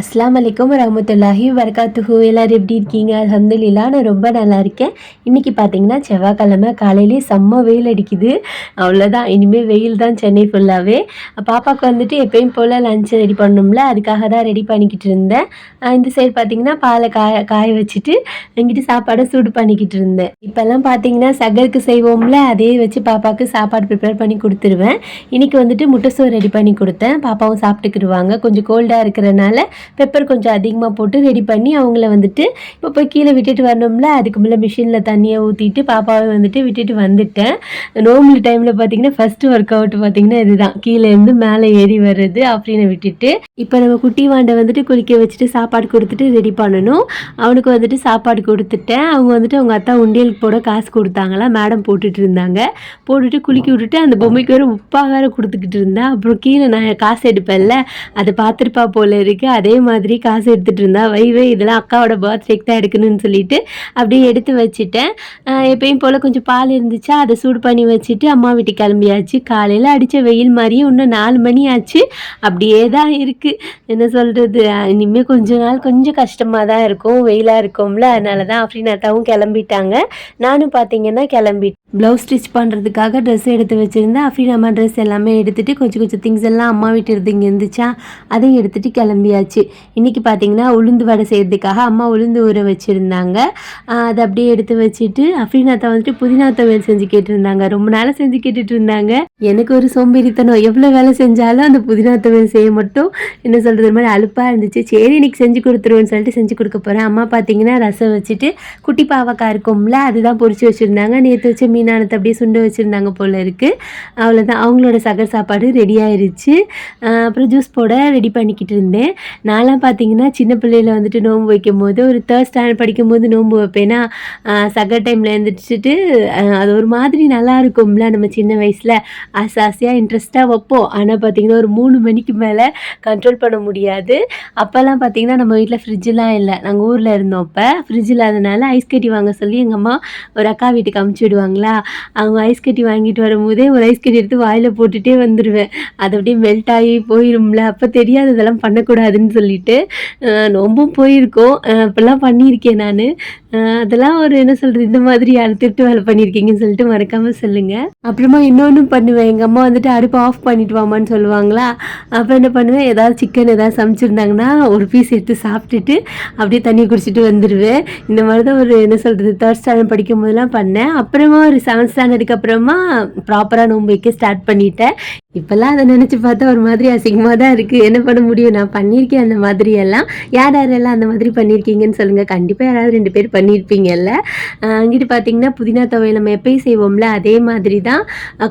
அஸ்லாம் வலைக்கம் ரஹமத்துல்லாஹி வரகாத்துஹு எல்லோரும் எப்படி இருக்கீங்க? அலமதுல்லா நான் ரொம்ப நல்லா இருக்கேன். இன்றைக்கி பார்த்தீங்கன்னா செவ்வாய்க்கிழமை காலையிலே செம்ம வெயில் அடிக்குது. அவ்வளோதான் இனிமேல் வெயில் தான் சென்னை ஃபுல்லாகவே பாப்பாவுக்கு வந்துட்டு எப்பயும் போல் லஞ்ச் ரெடி பண்ணணும்ல. அதுக்காக தான் ரெடி பண்ணிக்கிட்டு இருந்தேன். இந்த சைடு பார்த்தீங்கன்னா பாலை காய காய வச்சுட்டு எங்கிட்ட சாப்பாடை சூடு பண்ணிக்கிட்டு இருந்தேன். இப்போல்லாம் பார்த்தீங்கன்னா சகருக்கு செய்வோம்ல அதே வச்சு பாப்பாவுக்கு சாப்பாடு ப்ரிப்பேர் பண்ணி கொடுத்துருவேன். இன்றைக்கி வந்துட்டு முட்டை சோறு ரெடி பண்ணி கொடுத்தேன். பாப்பாவும் சாப்பிட்டுக்கிடுவாங்க. கொஞ்சம் கோல்டாக இருக்கிறனால பெப்பர் கொஞ்சம் அதிகமாக போட்டு ரெடி பண்ணி அவங்கள வந்துட்டு இப்போ போய் கீழே விட்டுட்டு வரணும்ல அதுக்கு முன்னே மிஷினில் தண்ணியை ஊற்றிட்டு பாப்பாவை வந்துட்டு விட்டுட்டு வந்துட்டேன். நோம்பு டைமில் பார்த்தீங்கன்னா ஃபஸ்ட்டு ஒர்க் அவுட் பார்த்தீங்கன்னா இதுதான். கீழே இருந்து மேலே ஏறி வர்றது அப்படின்னு விட்டுட்டு இப்போ நம்ம குட்டி வாண்டை வந்துட்டு குளிக்க வச்சுட்டு சாப்பாடு கொடுத்துட்டு ரெடி பண்ணணும். அவனுக்கு வந்துட்டு சாப்பாடு கொடுத்துட்டேன். அவங்க வந்துட்டு அவங்க அத்தா உண்டியலுக்கு போட காசு கொடுத்தாங்களா மேடம் போட்டுட்டு இருந்தாங்க. போட்டுட்டு குளிக்க விட்டுட்டு அந்த பொம்மைக்கு வேறு உப்பாக வேறு கொடுத்துக்கிட்டு இருந்தேன் அப்புறம் கீழே நான் காசு எடுப்பேன்ல அதை பார்த்துருப்பா போல இருக்கு. அதே மாதிரி காசு எடுத்துகிட்டு இருந்தா வை வை இதெல்லாம் அக்காவோட பர்த்டேக்கு தான் எடுக்கணும்னு சொல்லிட்டு அப்படியே எடுத்து வச்சுட்டேன். எப்பயும் போல் கொஞ்சம் பால் இருந்துச்சா அதை சூடு பண்ணி வச்சுட்டு அம்மா வீட்டுக்கு கிளம்பியாச்சு. காலையில் அடித்த வெயில் மாதிரியே இன்னும் நாலு மணி ஆச்சு. அப்படியே தான் இருக்குது என்ன சொல்கிறது இனிமேல் கொஞ்ச நாள் கொஞ்சம் கஷ்டமாக தான் இருக்கும். வெயிலாக இருக்கும்ல அதனால தான் அஃப்ரீனாத்தாவும் கிளம்பிட்டாங்க. நானும் பார்த்தீங்கன்னா கிளம்பி ப்ளவுஸ் ஸ்டிச் பண்ணுறதுக்காக ட்ரெஸ் எடுத்து வச்சுருந்தேன். அஃப்ரீன் அம்மா ட்ரெஸ் எல்லாமே எடுத்துகிட்டு கொஞ்சம் கொஞ்சம் திங்ஸ் எல்லாம் அம்மா வீட்டு இருந்து இங்கே இருந்துச்சா அதையும் எடுத்துகிட்டு கிளம்பியாச்சு. இன்றைக்கி பார்த்தீங்கன்னா உளுந்து வடை செய்கிறதுக்காக அம்மா உளுந்து ஊற வச்சுருந்தாங்க. அதை அப்படியே எடுத்து வச்சுட்டு அஃப்ரீனாத்தா வந்துட்டு புதினா துவையல் செஞ்சு கேட்டிருந்தாங்க. ரொம்ப நாளாக செஞ்சு கேட்டுட்டு இருந்தாங்க எனக்கு ஒரு சோம்பேறித்தனம். எவ்வளோ வேலை செஞ்சாலும் அந்த புதினா துவையல் செய்ய மட்டும் என்ன சொல்கிறது மாதிரி அலுப்பாக இருந்துச்சு. சரி இன்னைக்கு செஞ்சு கொடுத்துருவேன்னு சொல்லிட்டு செஞ்சு கொடுக்க போகிறேன் அம்மா பார்த்தீங்கன்னா ரசம் வச்சுட்டு குட்டி பாவக்காய் இருக்கும்ல அதுதான் பொரிச்சு வச்சுருந்தாங்க. நேற்று வச்ச மீனானத்தை அப்படியே சுண்டு வச்சுருந்தாங்க போல் இருக்குது அவ்வளோதான் அவங்களோட சகர் சாப்பாடு ரெடி ஆயிருச்சு. அப்புறம் ஜூஸ் போட ரெடி பண்ணிக்கிட்டு இருந்தேன். நான் நான்லாம் பார்த்தீங்கன்னா சின்ன பிள்ளையில் வந்துட்டு நோன்பு வைக்கும் போது ஒரு தேர்ட் ஸ்டாண்டர்ட் படிக்கும் போது நோன்பு வைப்பேன்னா ஆஹ் சகர் டைமில் எழுந்திரிச்சிட்டு அது ஒரு மாதிரி நல்லா இருக்கும்ல நம்ம சின்ன வயசில். ஆசை ஆசையாக இன்ட்ரெஸ்ட்டாக வைப்போம். ஆனால் பார்த்தீங்கன்னா ஒரு மூணு மணிக்கு மேலே கண்ட்ரோல் பண்ண முடியாது. அப்போல்லாம் பார்த்தீங்கன்னா நம்ம வீட்டில் ஃப்ரிட்ஜெலாம் இல்லை. நாங்கள் ஊரில் இருந்தோம் அப்போ ஃப்ரிட்ஜ் இல்லாதனால ஐஸ் கட்டி வாங்க சொல்லி எங்கள் அம்மா ஒரு அக்கா வீட்டுக்கு அமுச்சு விடுவாங்களா? அவங்க ஐஸ் கட்டி வாங்கிட்டு வரும்போதே ஒரு ஐஸ் கட்டி எடுத்து வாயில் போட்டுகிட்டே வந்துடுவேன் அது அப்படியே மெல்ட் ஆகி போயிரும்ல. அப்போ தெரியாது இதெல்லாம் பண்ணக்கூடாதுன்னு சொல்லிட்டு அஹ் நோம்பும் போயிருக்கோம். இப்பெல்லாம் பண்ணியிருக்கேன் நான். அதெல்லாம் ஒரு என்ன சொல்கிறது இந்த மாதிரி யார் திட்டு வேலை பண்ணியிருக்கீங்கன்னு சொல்லிட்டு மறக்காமல் சொல்லுங்கள் அப்புறமா இன்னொன்று பண்ணுவேன். எங்கள் அம்மா வந்துட்டு அடுப்பு ஆஃப் பண்ணிட்டு வாமான்னு சொல்லுவாங்களா? அப்போ என்ன பண்ணுவேன் ஏதாவது சிக்கன் ஏதாவது சமைச்சிருந்தாங்கன்னா ஒரு பீஸ் எடுத்து சாப்பிட்டுட்டு அப்படியே தண்ணி குடிச்சிட்டு வந்துடுவேன் இந்த மாதிரி தான் ஒரு என்ன சொல்கிறது தேர்ட் ஸ்டாண்டர்ட் படிக்கும் போதெல்லாம் பண்ணேன். அப்புறமா ஒரு செவன்த் ஸ்டாண்டர்டுக்கு அப்புறமா ப்ராப்பராக நோன்பு வைக்க ஸ்டார்ட் பண்ணிட்டேன். இப்போல்லாம் அதை நினச்சி பார்த்தா ஒரு மாதிரி அசிங்கமாக தான் இருக்குது என்ன பண்ண முடியும்? நான் பண்ணியிருக்கேன் அந்த மாதிரி எல்லாம் யார் யாரெல்லாம் அந்த மாதிரி பண்ணியிருக்கீங்கன்னு சொல்லுங்கள் கண்டிப்பாக யாராவது ரெண்டு பேர் பண்ணியிருப்பீங்கல்ல. அங்கிட்டு பார்த்தீங்கன்னா புதினா துவையை நம்ம எப்பயும் செய்வோம்ல அதே மாதிரி தான்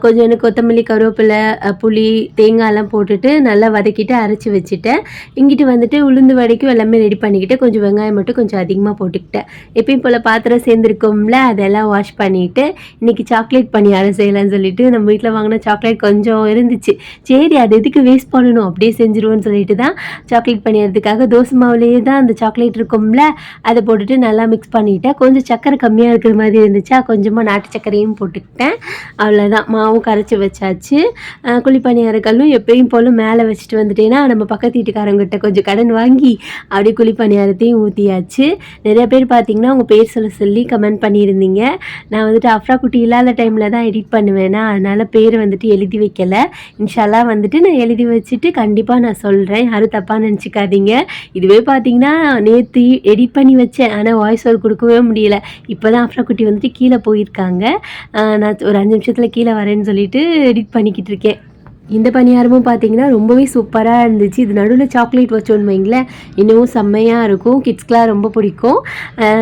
கொஞ்சம் எனக்கு கொத்தமல்லி கருவேப்பிலை புளி தேங்காய்லாம் போட்டுட்டு நல்லா வதக்கிட்டு அரைச்சி வச்சுட்டேன். இங்கிட்டு வந்துட்டு உளுந்து வடைக்கும் எல்லாமே ரெடி பண்ணிக்கிட்டு கொஞ்சம் வெங்காயம் மட்டும் கொஞ்சம் அதிகமாக போட்டுக்கிட்டேன். எப்பயும் போல் பாத்திரம் சேர்ந்துருக்கோம்ல அதெல்லாம் வாஷ் பண்ணிவிட்டு இன்றைக்கி சாக்லேட் பணியாரம் செய்யலாம்னு சொல்லிட்டு நம்ம வீட்டில் வாங்கின சாக்லேட் கொஞ்சம் இருந்துச்சு. சரி அது எதுக்கு வேஸ்ட் பண்ணணும்? அப்படியே செஞ்சுருவோன்னு சொல்லிட்டு தான் சாக்லேட் பணியாரத்துக்காக தோசை மாவுலேயே தான் அந்த சாக்லேட் இருக்கும்ல அதை போட்டுட்டு நல்லா மிக்ஸ் பண்ணிட்டேன். கொஞ்சம் சக்கரை கம்மியாக இருக்கிற மாதிரி இருந்துச்சா கொஞ்சமாக நாட்டு சக்கரையும் போட்டுக்கிட்டேன். அவ்வளோதான் மாவும் கரைச்சி வச்சாச்சு. அஹ் குழி எப்பயும் போல் மேலே வச்சுட்டு வந்துட்டேன்னா நம்ம பக்கத்து வீட்டுக்காரங்கிட்ட கொஞ்சம் கடன் வாங்கி அப்படியே குழி பணியாரத்தையும் ஊற்றியாச்சு நிறைய பேர் பார்த்தீங்கன்னா உங்கள் பேர் சொல்ல சொல்லி கமெண்ட் பண்ணியிருந்தீங்க. நான் வந்துட்டு அஃப்ரா குட்டி இல்லாத டைமில் தான் எடிட் பண்ணுவேன்னா அதனால் பேர் வந்துட்டு எழுதி வைக்கலை. இன்ஷால்லா வந்துட்டு நான் எழுதி வச்சுட்டு கண்டிப்பாக நான் சொல்கிறேன் யாரும் தப்பாக நினச்சிக்காதீங்க. இதுவே பார்த்தீங்கன்னா நேற்று எடிட் பண்ணி வச்சேன். ஆனால் வாய்ஸ் ஓவர் கொடுக்கவே முடியல. இப்போ தான் அஃப்ரா குட்டி வந்துட்டு கீழே போயிருக்காங்க. நான் ஒரு அஞ்சு நிமிஷத்தில் கீழே வரேன்னு சொல்லிட்டு எடிட் பண்ணிக்கிட்டு இருக்கேன். இந்த பணியாரமும் பார்த்தீங்கன்னா ரொம்பவே சூப்பராக இருந்துச்சு. இது நடுவில் சாக்லேட் வச்சோன்னு வைங்களேன். இன்னமும் செம்மையாக இருக்கும். கிட்ஸ்க்கெலாம் ரொம்ப பிடிக்கும்.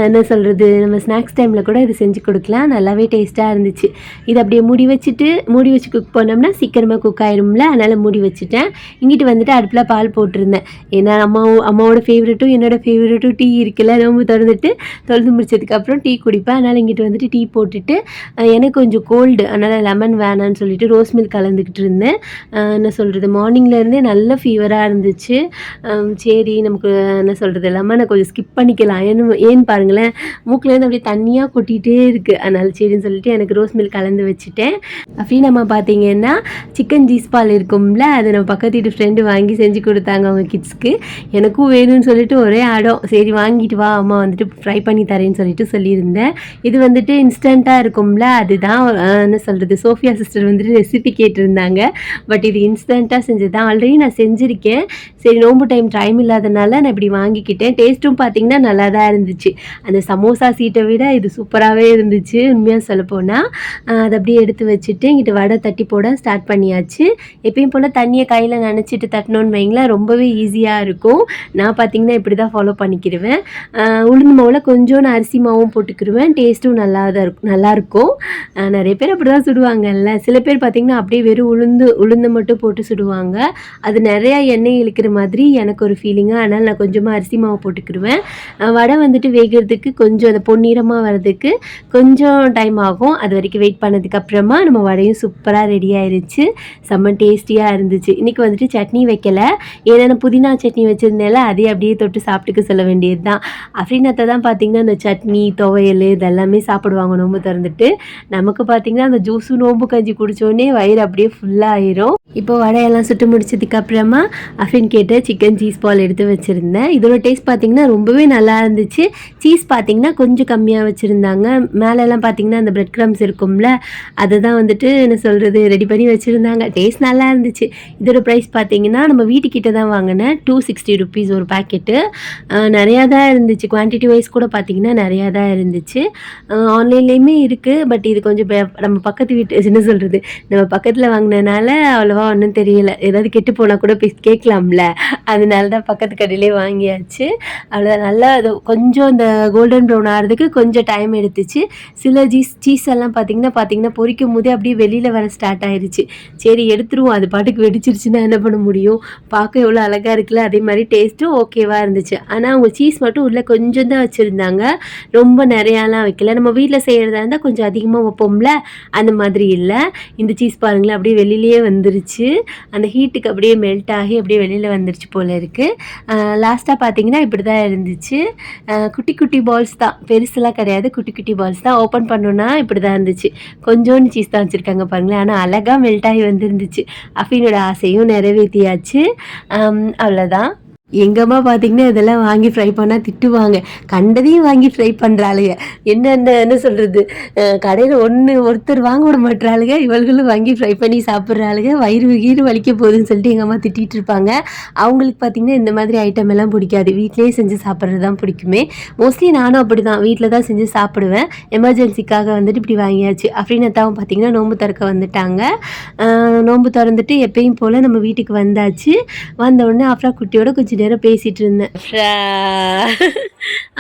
என்ன சொல்கிறது நம்ம ஸ்நாக்ஸ் டைமில் கூட இது செஞ்சு கொடுக்கலாம். நல்லாவே டேஸ்ட்டாக இருந்துச்சு. இது அப்படியே மூடி வச்சுட்டு மூடி வச்சு குக் பண்ணோம்னா சீக்கிரமாக குக் ஆயிரும்ல. அதனால் மூடி வச்சுட்டேன். இங்கிட்டு வந்துட்டு அடுப்பில் பால் போட்டிருந்தேன். ஏன்னா அம்மா அம்மாவோட ஃபேவரெட்டும் என்னோடய ஃபேவரெட்டும் டீ இருக்குல்ல. நோம்பு திறந்துட்டு தொழுது முடிச்சதுக்கப்புறம் டீ குடிப்பேன். அதனால் இங்கிட்டு வந்துட்டு டீ போட்டுட்டு எனக்கு கொஞ்சம் கோல்டு அதனால் லெமன் வேணான்னு சொல்லிட்டு ரோஸ் மில்க் கலந்துக்கிட்டு இருந்தேன். என்ன சொல்கிறது மார்னிங்லேருந்தே நல்ல ஃபீவராக இருந்துச்சு. சரி நமக்கு என்ன சொல்கிறது இல்லாமல் நான் கொஞ்சம் ஸ்கிப் பண்ணிக்கலாம். ஏன்னு ஏன்னு பாருங்களேன் மூக்கிலேருந்து அப்படியே தண்ணியாக கொட்டிகிட்டே இருக்குது அதனால் சரின்னு சொல்லிட்டு எனக்கு ரோஸ் மில்க் கலந்து வச்சுட்டேன். அப்படி நம்ம பார்த்தீங்கன்னா சிக்கன் ஜீஸ் பால் இருக்கும்ல அதை நம்ம பக்கத்து வீட்டு ஃப்ரெண்டு வாங்கி செஞ்சு கொடுத்தாங்க அவங்க கிட்ஸ்க்கு எனக்கும் வேணும்னு சொல்லிட்டு ஒரே ஆடம் சரி வாங்கிட்டு வா அம்மா வந்துட்டு ஃப்ரை பண்ணி தரேன்னு சொல்லிட்டு சொல்லியிருந்தேன். இது வந்துட்டு இன்ஸ்டண்ட்டாக இருக்கும்ல அதுதான் என்ன சொல்கிறது சோஃபியா சிஸ்டர் வந்துட்டு ரெசிபி கேட்டிருந்தாங்க. பட் இது இன்ஸ்டண்ட்டாக செஞ்சது தான் ஆல்ரெடி நான் செஞ்சுருக்கேன். சரி நோம்பு டைம் டைம் இல்லாதனால நான் இப்படி வாங்கிக்கிட்டேன். டேஸ்ட்டும் பார்த்தீங்கன்னா நல்லா தான் இருந்துச்சு. அந்த சமோசா சீட்டை விட இது சூப்பராகவே இருந்துச்சு. உண்மையாக சொல்லப்போனால் அதை அப்படியே எடுத்து வச்சுட்டு இங்கிட்டு வடை தட்டி போட ஸ்டார்ட் பண்ணியாச்சு. எப்பயும் போல் தண்ணியை கையில் நினச்சிட்டு தட்டினோன்னு வைங்களேன். ரொம்பவே ஈஸியாக இருக்கும். நான் பார்த்தீங்கன்னா இப்படி தான் ஃபாலோ பண்ணிக்கிடுவேன் உளுந்து மாவில் கொஞ்சம் நான் அரிசி மாவும் போட்டுக்கிடுவேன். டேஸ்ட்டும் நல்லா தான் இருக்கும். நல்லாயிருக்கும் நிறைய பேர் அப்படி தான் சுடுவாங்கல்ல. சில பேர் பார்த்தீங்கன்னா அப்படியே வெறும் உளுந்து உளுந்து மட்டும் போட்டு சுடுவாங்க. அது நிறையா எண்ணெய் இழுக்கிற மாதிரி எனக்கு ஒரு ஃபீலிங்காக அதனால் நான் கொஞ்சமாக அரிசி மாவு போட்டுக்கிடுவேன். வடை வந்துட்டு வேகிறதுக்கு கொஞ்சம் அந்த பொன்னிறமாக வர்றதுக்கு கொஞ்சம் டைம் ஆகும். அது வரைக்கும் வெயிட் பண்ணதுக்கு அப்புறமா நம்ம வடையும் சூப்பராக ரெடி ஆயிருச்சு. செம்ம டேஸ்டியாக இருந்துச்சு. இன்றைக்கி வந்துட்டு சட்னி வைக்கல. ஏன்னா புதினா சட்னி வச்சுருந்தேன்ல அதே அப்படியே தொட்டு சாப்பிட்டுக்க சொல்ல வேண்டியது தான் அஃப்ரீனத்தை தான் பார்த்தீங்கன்னா இந்த சட்னி துவையல் இதெல்லாமே சாப்பிடுவாங்க நோம்பு திறந்துட்டு. நமக்கு பார்த்தீங்கன்னா அந்த ஜூஸு நோம்பு கஞ்சி குடித்தோடனே வயிறு அப்படியே ஃபுல்லாக ஆயிரும். இப்போ வடையெல்லாம் சுட்டு முடிச்சதுக்கு அப்புறமா அஃபின் கேட்ட சிக்கன் சீஸ் பால் எடுத்து வச்சுருந்தேன். இதோட டேஸ்ட் பார்த்தீங்கன்னா ரொம்பவே நல்லா இருந்துச்சு. சீஸ் பார்த்தீங்கன்னா கொஞ்சம் கம்மியாக வச்சுருந்தாங்க. மேலெல்லாம் பார்த்தீங்கன்னா அந்த பிரெட் க்ரம்ஸ் இருக்கும்ல அதை தான் வந்துட்டு என்ன சொல்கிறது ரெடி பண்ணி வச்சுருந்தாங்க. டேஸ்ட் நல்லா இருந்துச்சு. இதோட ப்ரைஸ் பார்த்தீங்கன்னா நம்ம வீட்டுக்கிட்ட தான் வாங்கினேன் டூ சிக்ஸ்டி ருபீஸ் ஒரு பேக்கெட்டு நிறையா தான் இருந்துச்சு. குவான்டிட்டி வைஸ் கூட பார்த்தீங்கன்னா நிறையா தான் இருந்துச்சு. ஆன்லைன்லேயுமே இருக்குது பட் இது கொஞ்சம் நம்ம பக்கத்து வீட்டு என்ன சொல்கிறது நம்ம பக்கத்தில் வாங்கினனால அவ்வளோவா ஒன்றும் தெரியல. ஏதாவது கெட்டு போனால் கூட போய் கேட்கலாம்ல. அதனால தான் பக்கத்து கடையிலே வாங்கியாச்சு. அவ்வளோதான் நல்லா அது கொஞ்சம் இந்த கோல்டன் ப்ரௌன் ஆகிறதுக்கு கொஞ்சம் டைம் எடுத்துச்சு. சில சீஸ் சீஸ் எல்லாம் பார்த்தீங்கன்னா பார்த்தீங்கன்னா பொரிக்கும் போதே அப்படியே வெளியில் வர ஸ்டார்ட் ஆயிடுச்சு சரி எடுத்துருவோம். அது பாட்டுக்கு வெடிச்சிருச்சுன்னா என்ன பண்ண முடியும்? பார்க்க எவ்வளோ அழகாக இருக்குல்ல அதே மாதிரி டேஸ்ட்டும் ஓகேவாக இருந்துச்சு. ஆனால் அவங்க சீஸ் மட்டும் உள்ளே கொஞ்சம் தான் வச்சுருந்தாங்க. ரொம்ப நிறையாலாம் வைக்கல. நம்ம வீட்டில் செய்கிறதா இருந்தால் கொஞ்சம் அதிகமாக வைப்போம்ல? அந்த மாதிரி இல்லை. இந்த சீஸ் பாருங்களேன் அப்படியே வெளியிலேயே வந்து வந்துருச்சு. அந்த ஹீட்டுக்கு அப்படியே மெல்ட் ஆகி அப்படியே வெளியில் வந்துருச்சு போல் இருக்குது லாஸ்ட்டாக பார்த்தீங்கன்னா இப்படி தான் இருந்துச்சு. குட்டி குட்டி பால்ஸ் தான். பெருசுலாம் கிடையாது. குட்டி குட்டி பால்ஸ் தான். ஓப்பன் பண்ணோன்னா இப்படி தான் இருந்துச்சு. கொஞ்சோண்டு சீஸ் தான் வச்சுருக்காங்க பாருங்களேன். ஆனால் அழகாக மெல்ட் ஆகி வந்துருந்துச்சு. அஃபீனோட ஆசையும் நிறைவேற்றியாச்சு அவ்வளோதான் எங்கள் அம்மா பார்த்தீங்கன்னா இதெல்லாம் வாங்கி ஃப்ரை பண்ணால் திட்டுவாங்க. கண்டதையும் வாங்கி ஃப்ரை பண்ணுறாளுங்க என்ன என்ன சொல்கிறது கடையில் ஒன்று ஒருத்தர் வாங்க விட மாட்டுறாளுங்க இவர்களும் வாங்கி ஃப்ரை பண்ணி சாப்பிட்றாளுங்க. வயிறு கீறு வலிக்க போகுதுன்னு சொல்லிட்டு எங்கள் அம்மா திட்டிகிட்டு இருப்பாங்க. அவங்களுக்கு பார்த்திங்கன்னா இந்த மாதிரி ஐட்டம் எல்லாம் பிடிக்காது. வீட்டிலேயே செஞ்சு சாப்பிட்றது தான் பிடிக்குமே. மோஸ்ட்லி நானும் அப்படி தான் வீட்டில் தான் செஞ்சு சாப்பிடுவேன். எமர்ஜென்சிக்காக வந்துட்டு இப்படி வாங்கியாச்சு. அப்படின்னத்தாவும் பார்த்தீங்கன்னா நோம்பு திறக்க வந்துட்டாங்க. நோம்பு நோன்பு திறந்துட்டு எப்பயும் போல் நம்ம வீட்டுக்கு வந்தாச்சு. வந்த உடனே அப்ரா குட்டியோட கொஞ்சம் கொஞ்ச நேரம் பேசிட்டு இருந்தேன்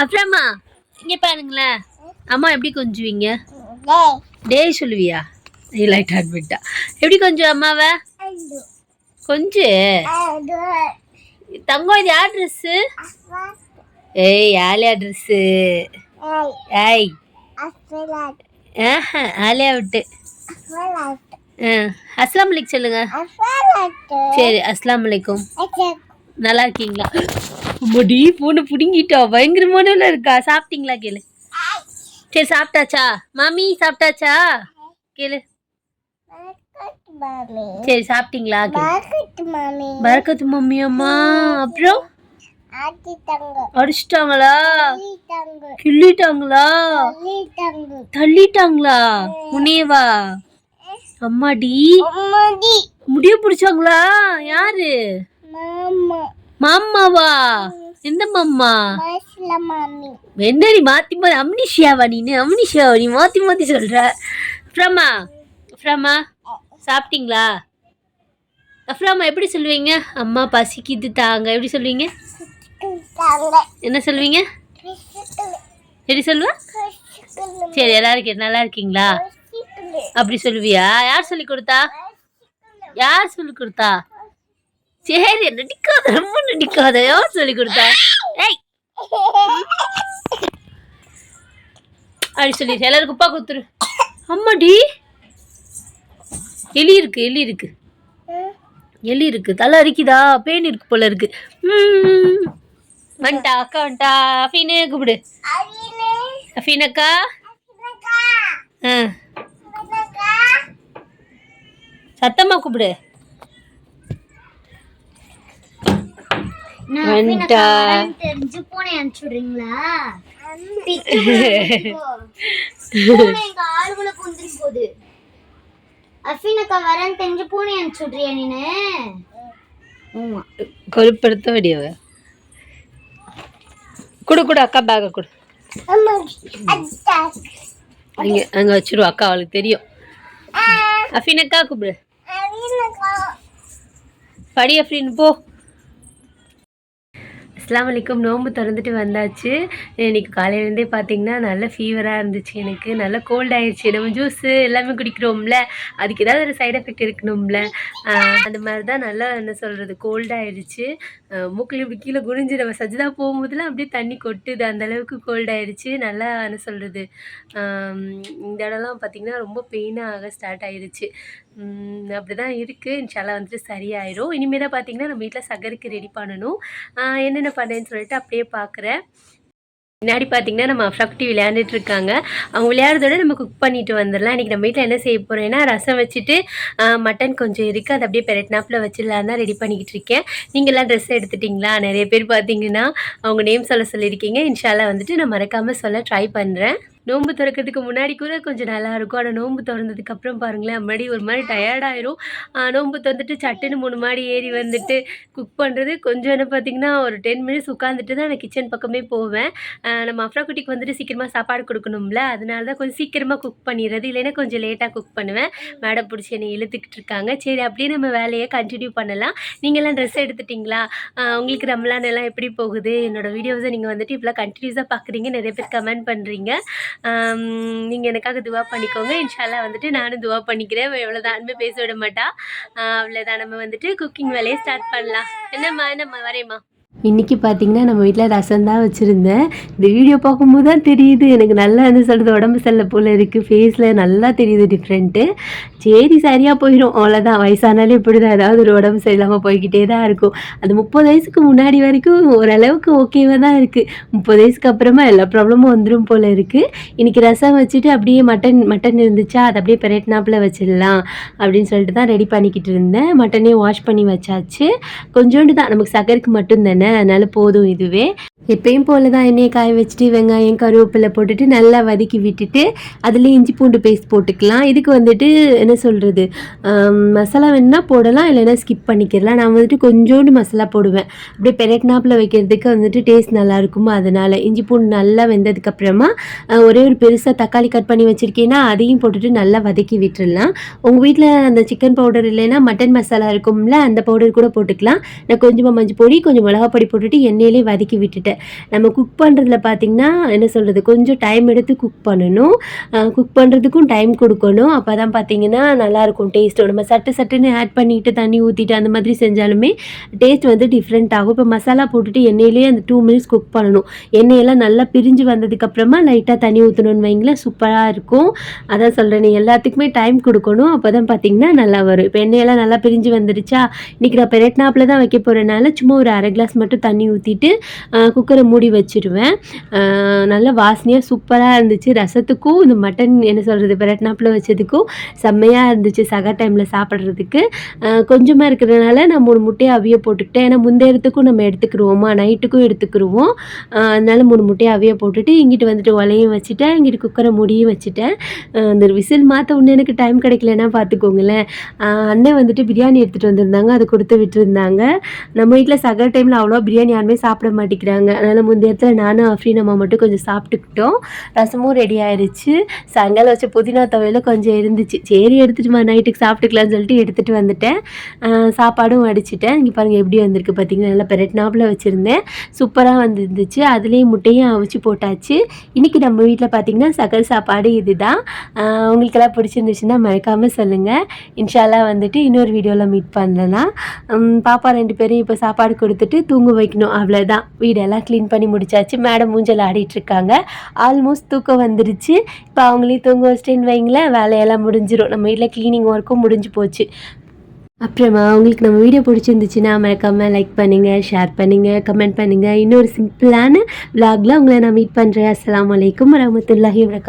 அப்புறமா இங்க பாருங்களேன். அம்மா எப்படி கொஞ்சுவீங்க? டேய் சொல்லுவியா? லைட் ஆட்பிட்டா எப்படி கொஞ்சம் அம்மாவை? கொஞ்சு. தங்கம் இது யார் ட்ரெஸ்ஸு ஏய் ஆலியா ட்ரெஸ்ஸு ஏய். ஆஹா ஆலியா விட்டு. ஆ அஸ்லாம் வலைக்கும் சொல்லுங்க. சரி அஸ்லாம் வலைக்கும் நல்லா இருக்கீங்களா? முடி பூனை பிடுங்கிட்டா. பயங்கரமான இருக்கா. சாப்பிட்டீங்களா கேளு. சரி சாப்பிட்டாச்சா? மாமி சாப்பிட்டாச்சா? கேளு. சரி சாப்பிட்டீங்களா? கேளு. பரக்கத்து மம்மி அம்மா. அப்புறம்? அடிச்சிட்டாங்களா? கிள்ளிட்டாங்களா? தள்ளிட்டாங்களா? முனியவா அம்மாடி. முடிய பிடிச்சாங்களா? யாரு? மாமாவா? எந்த மாமா? என்னடி மாத்தி மாத்தி அம்னிஷியாவா நீனு அம்னிஷியாவா நீ மாத்தி மாத்தி சொல்ற? அஃப்ராமா அஃப்ராமா சாப்பிட்டீங்களா அஃப்ராமா எப்படி சொல்லுவீங்க? அம்மா பசிக்குது தாங்க. எப்படி சொல்லுவீங்க? என்ன சொல்லுவீங்க? எப்படி சொல்லுவ? சரி எல்லாரும் நல்லா இருக்கீங்களா? அப்படி சொல்லுவியா? யார் சொல்லி கொடுத்தா? யார் சொல்லி கொடுத்தா? சரி நடிக்காத ரொம்ப நடிக்காத யார் சொல்லி கொடுத்தா? ஏய்! அப்படி சொல்லி எல்லாரும் குப்பா குத்துரு அம்மாடி. எலி இருக்கு எலி இருக்கு. எலி இருக்கு தலை அரிக்குதா? பேன் இருக்கு போல இருக்கு. ம். வந்துட்டா அக்கா வந்துட்டா அஃபீனே கூப்பிடு. அஃபீன் அக்கா. ஆ. சத்தமா கூப்பிடு. வந்துட்டா. தெரிஞ்சு பூனை அனுப்பிச்சு விடுறீங்களா? பூனை எங்க ஆளுகளை குந்திரி போகுது அஃபினக்கா வரேன்னு தெரிஞ்சு பூனை அனுப்பிச்சு விட்றியா நீனு? ஆமா. கொழுப்படுத்த வேண்டியவ கொடு கொடு அக்கா பேக்கை கொடு. அங்கே அங்கே வச்சிருவா அக்கா அவளுக்கு தெரியும். அஃபீன் அக்கா கூப்பிடு. படி அஃபீன் போ. அஸ்லாம் வலைக்கும் நோம்பு திறந்துட்டு வந்தாச்சு. இன்னைக்கு காலையிலேருந்தே பார்த்தீங்கன்னா நல்ல ஃபீவராக இருந்துச்சு எனக்கு. நல்ல கோல்ட் ஆயிடுச்சு நம்ம ஜூஸு எல்லாமே குடிக்கிறோம்ல. அதுக்கு ஏதாவது ஒரு சைட் எஃபெக்ட் இருக்கணும்ல. அந்த மாதிரி தான் நல்லா என்ன சொல்கிறது கோல்ட் ஆயிடுச்சு. இப்படி கீழே குனிஞ்சு நம்ம சஜிதா போகும்போதெல்லாம் அப்படியே தண்ணி கொட்டுது. அந்த அளவுக்கு கோல்ட் நல்லா என்ன சொல்கிறது இந்த இடம்லாம் பார்த்திங்கன்னா ரொம்ப பெயினாக ஸ்டார்ட் ஆயிடுச்சு. அப்படி தான் இருக்குது இன்ஷால்லா வந்துட்டு சரியாயிரும். இனிமேல் தான் பார்த்தீங்கன்னா நம்ம வீட்டில் சகருக்கு ரெடி பண்ணணும். என்னென்ன பண்ணேன்னு சொல்லிட்டு அப்படியே பார்க்குறேன். முன்னாடி பார்த்தீங்கன்னா நம்ம அஃப்ராக்டி விளையாண்டுட்டு இருக்காங்க அவங்க விளையாடுறதோட நம்ம குக் பண்ணிட்டு வந்துடலாம் இன்றைக்கி நம்ம வீட்டில் என்ன செய்ய போகிறேன்னா ரசம் வச்சுட்டு மட்டன் கொஞ்சம் இருக்குது அதை அப்படியே பெரட்னாப்பில் வச்சிடலாம். தான் ரெடி பண்ணிக்கிட்டு இருக்கேன். நீங்கள்லாம் ட்ரெஸ் எடுத்துட்டிங்களா? நிறைய பேர் பார்த்தீங்கன்னா அவங்க நேம் சொல்ல சொல்லியிருக்கீங்க. இன்ஷால்லா வந்துட்டு நான் மறக்காமல் சொல்ல ட்ரை பண்ணுறேன் நோன்பு திறக்கிறதுக்கு முன்னாடி கூட கொஞ்சம் நல்லா இருக்கும் ஆனால் நோன்பு திறந்ததுக்கு அப்புறம் பாருங்களேன் முன்னாடி ஒரு மாதிரி டயர்டாயிரும். நோன்பு திறந்துட்டு சட்டுன்னு மூணு மாடி ஏறி வந்துட்டு குக் பண்ணுறது கொஞ்சம் என்ன பார்த்தீங்கன்னா ஒரு டென் மினிட்ஸ் உட்காந்துட்டு தான் நான் கிச்சன் பக்கமே போவேன். நம்ம அஃப்ரா குட்டிக்கு வந்துட்டு சீக்கிரமாக சாப்பாடு கொடுக்கணும்ல அதனால தான் கொஞ்சம் சீக்கிரமாக குக் பண்ணிடுறது இல்லைன்னா கொஞ்சம் லேட்டாக குக் பண்ணுவேன். மேடம் பிடிச்சி என்னை இழுத்துக்கிட்டு இருக்காங்க. சரி அப்படியே நம்ம வேலையை கண்டினியூ பண்ணலாம். நீங்கள்லாம் ட்ரெஸ் எடுத்துட்டிங்களா? உங்களுக்கு ரம்லான் எல்லாம் எப்படி போகுது? என்னோட வீடியோஸை நீங்கள் வந்துட்டு இப்போலாம் கண்டினியூஸாக பார்க்குறீங்க. நிறைய பேர் கமெண்ட் பண்ணுறீங்க நீங்கள் எனக்காக துவா பண்ணிக்கோங்க. இன்ஷால்லாம் வந்துட்டு நானும் துவா பண்ணிக்கிறேன். எவ்வளோதான் அன்பு பேச விட மாட்டா. அவ்வளோதான் நம்ம வந்துட்டு குக்கிங் வேலையை ஸ்டார்ட் பண்ணலாம். என்னம்மா என்னம்மா வரேம்மா இன்றைக்கி பார்த்தீங்கன்னா நம்ம வீட்டில் ரசம் தான் வச்சுருந்தேன். இந்த வீடியோ பார்க்கும்போது தான் தெரியுது. எனக்கு நல்லா என்ன சொல்கிறது உடம்பு சரியில்லை போல் இருக்குது ஃபேஸில் நல்லா தெரியுது டிஃப்ரெண்ட்டு சரி சரியாக போயிடும் அவ்வளோதான் வயசானாலே இப்படி தான் ஏதாவது ஒரு உடம்பு சரியில்லாமல் போய்கிட்டே தான் இருக்கும். அது முப்பது வயசுக்கு முன்னாடி வரைக்கும் ஓரளவுக்கு ஓகேவாக தான் இருக்குது முப்பது வயசுக்கு அப்புறமா எல்லா ப்ராப்ளமும் வந்துடும் போல் இருக்குது இன்றைக்கி ரசம் வச்சுட்டு அப்படியே மட்டன் மட்டன் இருந்துச்சா? அதை அப்படியே பெரட்னாப்பில் வச்சிடலாம் அப்படின்னு சொல்லிட்டு தான் ரெடி பண்ணிக்கிட்டு இருந்தேன். மட்டனே வாஷ் பண்ணி வச்சாச்சு. கொஞ்சோண்டு தான். நமக்கு சகருக்கு மட்டும் தானே. அதனால் போதும் இதுவே. எப்பயும் போல தான் எண்ணெயை காய வச்சுட்டு வெங்காயம் கருவேப்பிலை போட்டுட்டு நல்லா வதக்கி விட்டுட்டு அதுலேயே இஞ்சி பூண்டு பேஸ்ட் போட்டுக்கலாம். இதுக்கு வந்துட்டு என்ன சொல்கிறது மசாலா வேணுன்னா போடலாம் இல்லைன்னா ஸ்கிப் பண்ணிக்கிறலாம் நான் வந்துட்டு கொஞ்சோண்டு மசாலா போடுவேன். அப்படியே பெரட்னாப்பில் வைக்கிறதுக்கு வந்துட்டு டேஸ்ட் நல்லா இருக்குமா அதனால் இஞ்சி பூண்டு நல்லா வெந்ததுக்கப்புறமா ஒரே ஒரு பெருசாக தக்காளி கட் பண்ணி வச்சுருக்கேன்னா அதையும் போட்டுட்டு நல்லா வதக்கி விட்டுடலாம் உங்கள் வீட்டில் அந்த சிக்கன் பவுடர் இல்லைன்னா மட்டன் மசாலா இருக்கும்ல அந்த பவுடர் கூட போட்டுக்கலாம். நான் கொஞ்சமாக மஞ்சள் பொடி கொஞ்சம் மிளகா பொடி போட்டுட்டு எண்ணெயிலே வதக்கி விட்டுட்டேன். நம்ம குக் பண்ணுறதுல பார்த்திங்கன்னா என்ன சொல்கிறது கொஞ்சம் டைம் எடுத்து குக் பண்ணணும். குக் பண்ணுறதுக்கும் டைம் கொடுக்கணும். அப்போ தான் பார்த்தீங்கன்னா நல்லாயிருக்கும் டேஸ்ட்டு நம்ம சட்டு சட்டுன்னு ஆட் பண்ணிவிட்டு தண்ணி ஊற்றிட்டு அந்த மாதிரி செஞ்சாலுமே டேஸ்ட் வந்து டிஃப்ரெண்ட் ஆகும். இப்போ மசாலா போட்டுட்டு எண்ணெயிலேயே அந்த டூ மினிட்ஸ் குக் பண்ணணும். எண்ணெயெல்லாம் நல்லா பிரிஞ்சு வந்ததுக்கப்புறமா லைட்டாக தண்ணி ஊற்றணும்னு வைங்களேன் சூப்பராக இருக்கும். அதான் சொல்கிறேன் எல்லாத்துக்குமே டைம் கொடுக்கணும். அப்போ தான் பார்த்தீங்கன்னா நல்லா வரும். இப்போ எண்ணெயெல்லாம் நல்லா பிரிஞ்சு வந்துடுச்சா இன்றைக்கி நான் பெரட்னாப்பில் தான் வைக்க போகிறனால சும்மா ஒரு அரை கிளாஸ் மட்டும் தண்ணி ஊற்றிட்டு குக்கரை மூடி வச்சுருவேன். நல்லா நல்ல வாசனையாக சூப்பராக இருந்துச்சு. ரசத்துக்கும் இந்த மட்டன் என்ன சொல்கிறது பிரட்னாப்பில் வச்சதுக்கும் செம்மையாக இருந்துச்சு சகா டைமில் சாப்பிட்றதுக்கு. கொஞ்சமாக இருக்கிறதுனால நான் மூணு முட்டையை அவிய போட்டுக்கிட்டேன். ஏன்னா முந்தையத்துக்கும் நம்ம எடுத்துக்கிருவோமா? நைட்டுக்கும் எடுத்துக்கிடுவோம் அதனால் அதனால மூணு முட்டையை அவிய போட்டுட்டு இங்கிட்டு வந்துட்டு ஒலையும் வச்சுட்டேன். இங்கிட்டு குக்கரை மூடியும் வச்சுட்டேன். இந்த அந்த விசில் மாற்ற ஒன்று எனக்கு டைம் கிடைக்கலன்னா பார்த்துக்கோங்களேன் அண்ணன் வந்துட்டு பிரியாணி எடுத்துகிட்டு வந்திருந்தாங்க. அதை கொடுத்து விட்டுருந்தாங்க. நம்ம வீட்டில் சகர் டைமில் அவ்வளோ பிரியாணி யாருமே சாப்பிட மாட்டேங்கிறாங்க. அதனால் முந்தைய இடத்துல நானும் அஃப்ரீன் அம்மா மட்டும் கொஞ்சம் சாப்பிட்டுக்கிட்டோம். ரசமும் ரெடி ஆயிடுச்சு சாயங்காலம் வச்ச புதினா துவையில கொஞ்சம் இருந்துச்சு. சரி எடுத்துட்டுமா நைட்டுக்கு சாப்பிட்டுக்கலாம்னு சொல்லிட்டு எடுத்துகிட்டு வந்துட்டேன். சாப்பாடும் அடிச்சிட்டேன் இங்கே பாருங்கள் எப்படி வந்திருக்கு பார்த்தீங்கன்னா நல்லா பெரட்னாப்பில் வச்சுருந்தேன். சூப்பராக வந்துருந்துச்சு. அதுலேயும் முட்டையும் அவிச்சு போட்டாச்சு. இன்றைக்கி நம்ம வீட்டில் பார்த்தீங்கன்னா சகல் சாப்பாடு இதுதான். தான் உங்களுக்கெல்லாம் பிடிச்சிருந்துச்சுன்னா மறக்காமல் சொல்லுங்கள் இன்ஷாலாம் வந்துட்டு இன்னொரு வீடியோவில் மீட் பண்ணலாம். பாப்பா ரெண்டு பேரும் இப்போ சாப்பாடு கொடுத்துட்டு தூங்க வைக்கணும் அவ்வளோதான் வீடெல்லாம் க்ளீன் பண்ணி முடிச்சாச்சு. மேடம் மூஞ்சல் ஆடிட்டுருக்காங்க. ஆல்மோஸ்ட் தூக்கம் வந்துருச்சு. இப்போ அவங்களையும் தூங்க வச்சிட்டேன்னு வைங்களேன் வேலையெல்லாம் முடிஞ்சிடும் நம்ம வீட்டில் க்ளீனிங் ஒர்க்கும் முடிஞ்சு போச்சு. அப்புறமா உங்களுக்கு நம்ம வீடியோ பிடிச்சிருந்துச்சுன்னா மறக்காமல் லைக் பண்ணுங்கள் ஷேர் பண்ணுங்கள் கமெண்ட் பண்ணுங்கள் இன்னொரு சிம்பிளான விலாகில் உங்களை நான் மீட் பண்ணுறேன் அஸ்லாம் வலைக்கம் வரமத்துல்லாஹி வணக்கம்